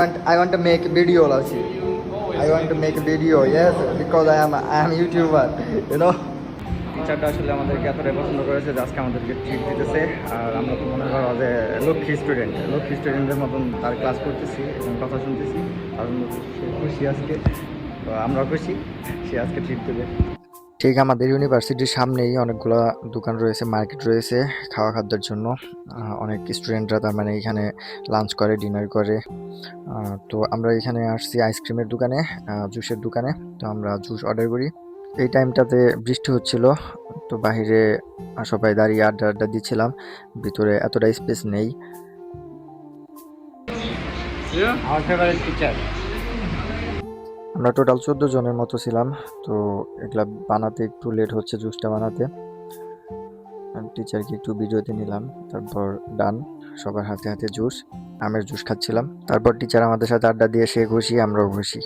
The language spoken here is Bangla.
I want to make video also. I want to make video, yes, because I am I am YouTuber, you know. টিচারটা আসলে আমাদেরকে এতটাই পছন্দ করেছে যে আজকে আমাদেরকে ট্রিট দিতেছে আর আমরা তো মনে করো যে লক্ষ্মী স্টুডেন্ট লক্ষ্মী স্টুডেন্টের মতন তার ক্লাস করতেছি এবং কথা শুনতেছি সে খুশি আজকে তো আমরাও খুশি সে আজকে ট্রিট দেবে ঠিক আমাদের ইউনিভার্সিটির সামনেই অনেকগুলো দোকান রয়েছে মার্কেট রয়েছে খাওয়া খাদ্যের জন্য। অনেক স্টুডেন্টরা তার মানে এখানে লাঞ্চ করে ডিনার করে। তো আমরা এখানে আসছি আইসক্রিমের দোকানে জুসের দোকানে। তো আমরা জুস অর্ডার করি। এই টাইমটাতে বৃষ্টি হচ্ছিল তো বাহিরে সবাই দাঁড়িয়ে আড্ডা আড্ডা দিচ্ছিলাম। ভিতরে এতটা স্পেস নেই. আমরা টোটাল চোদ্দ জনের মতো ছিলাম, তো এগুলা বানাতে একটু লেট হচ্ছে জুসটা বানাতে। টিচারকে একটু ভিডিওতে নিলাম, তারপর ডান সবার হাতে হাতে জুস আমের জুস খাচ্ছিলাম। তারপর টিচার আমাদের সাথে আড্ডা দিয়ে, সে খুশি, আমরাও খুশি।